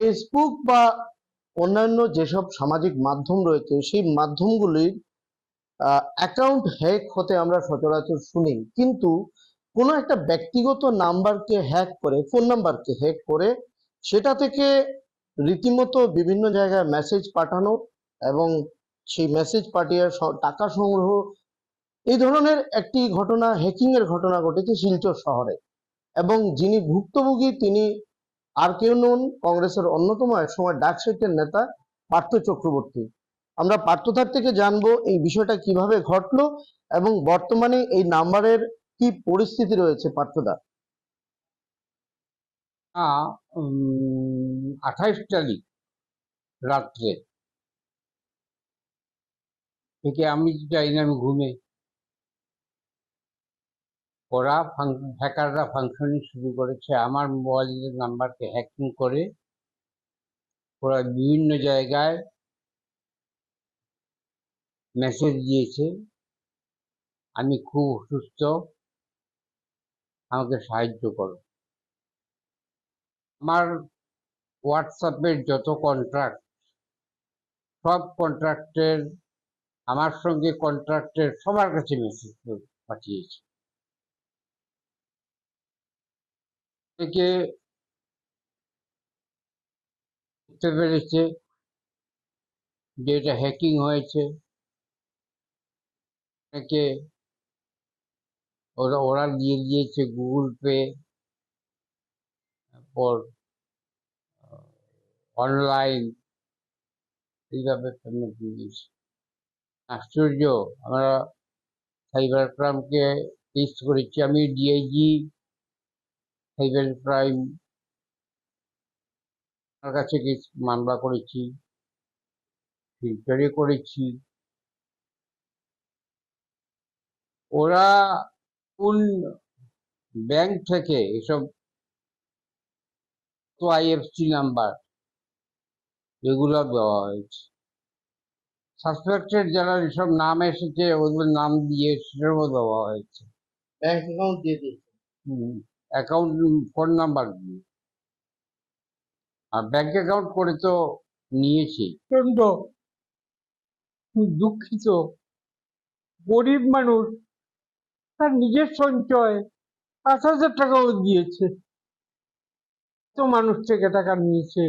Facebook বা অন্যান্য যেসব সামাজিক মাধ্যম রয়েছে, সেই মাধ্যমগুলির অ্যাকাউন্ট হ্যাক হতে আমরা সচরাচর শুনি। কিন্তু কোনো একটা ব্যক্তিগত নাম্বারকে হ্যাক করে ফোন নাম্বারকে হ্যাক করে, সেটা থেকে রীতিমতো বিভিন্ন জায়গায় মেসেজ পাঠানো এবং সেই মেসেজ পাঠিয়ে টাকা সংগ্রহ, এই ধরনের একটি ঘটনা হ্যাকিংয়ের ঘটনা ঘটেছে শিলচর শহরে। এবং যিনি ভুক্তভোগী, তিনি আর কেউ নন কংগ্রেসের অন্যতম একসময় ডাকসেটের নেতা পার্থ চক্রবর্তী। আমরা পার্থতার থেকে জানব এই বিষয়টা কীভাবে ঘটলো এবং বর্তমানে এই নাম্বারের কি পরিস্থিতি রয়েছে পার্থদা? আঠাইশ তারিখ রাত্রে। থেকে আমি চাই না আমি ঘুমে। ওরা হ্যাকাররা ফাংশনিং শুরু করেছে। আমার মোবাইলের নাম্বারকে হ্যাকিং করে, ওরা বিভিন্ন জায়গায় মেসেজ দিয়েছে। আমি খুব অসুস্থ, আমাকে সাহায্য করো। আমার হোয়াটসঅ্যাপের যত কন্ট্রাক্ট সব কন্ট্রাক্টের আমার সঙ্গে কন্ট্রাক্টের সবার কাছে মেসেজ পাঠিয়েছে। থেকে বুঝতে পেরেছে যে এটা হ্যাকিং হয়েছে। অনেকে ওরা ওরা দিয়ে দিয়েছে গুগল পে তারপর অনলাইন এইভাবে পেমেন্ট দিয়ে দিয়েছে। আশ্চর্য! আমরা সাইবার ক্রাইমকে টেস্ট করেছি। আমি ডিআইজি সাইবার ক্রাইম তার কাছে কেস মামলা করেছি? ফিল্টারে করেছি। ওরা কোন ব্যাংক থেকে এসব তো আইএফসি নাম্বার এগুলো দেওয়া হয়েছে। সাসপেক্টেড যারা এসব নাম এসেছে ওদের নাম দিয়ে সেটাও দেওয়া হয়েছে। ব্যাংক অ্যাকাউন্ট দিয়ে দিয়েছে। অ্যাকাউন্ট ফোন নাম্বার দিয়ে। আর ব্যাংক অ্যাকাউন্ট করে তো নিয়েছি। প্রচণ্ড দুঃখিত। গরিব মানুষ তার নিজের সঞ্চয় পাঁচ হাজার টাকাও দিয়েছে। তো মানুষ থেকে টাকা নিয়েছে।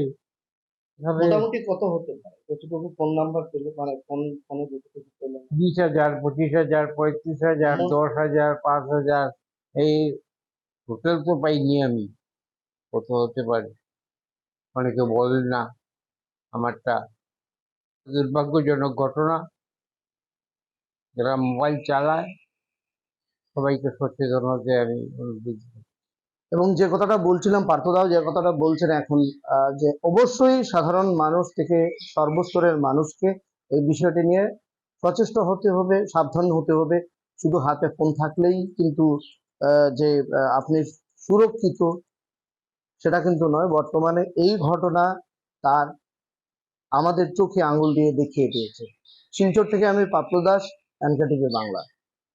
মোটামুটি কত হতে পারে? কতটুকু ফোন নাম্বার পেলে মানে ফোন ফোনে যতটুকু পেলেন বিশ হাজার পঁচিশ হাজার পঁয়ত্রিশ হাজার দশ হাজার পাঁচ হাজার এই টোটাল তো পাইনি আমি। কত হতে পারে। অনেকে বলেন না, আমারটা দুর্ভাগ্যজনক ঘটনা। যারা মোবাইল চালায়, সবাইকে সচেতন হতে আমি অনুরোধ এবং যে কথাটা বলছিলাম পার্থদাও যে কথাটা বলছেন এখন যে অবশ্যই সাধারণ মানুষ থেকে সর্বস্তরের মানুষকে এই বিষয়টি নিয়ে সচেষ্ট হতে হবে, সাবধান হতে হবে। শুধু হাতে ফোন থাকলেই কিন্তু যে আপনি সুরক্ষিত, সেটা কিন্তু নয়। বর্তমানে এই ঘটনা তার আমাদের চোখে আঙুল দিয়ে দেখিয়ে দিয়েছে। শিলচর থেকে আমি পাপ্লু দাস বাংলা।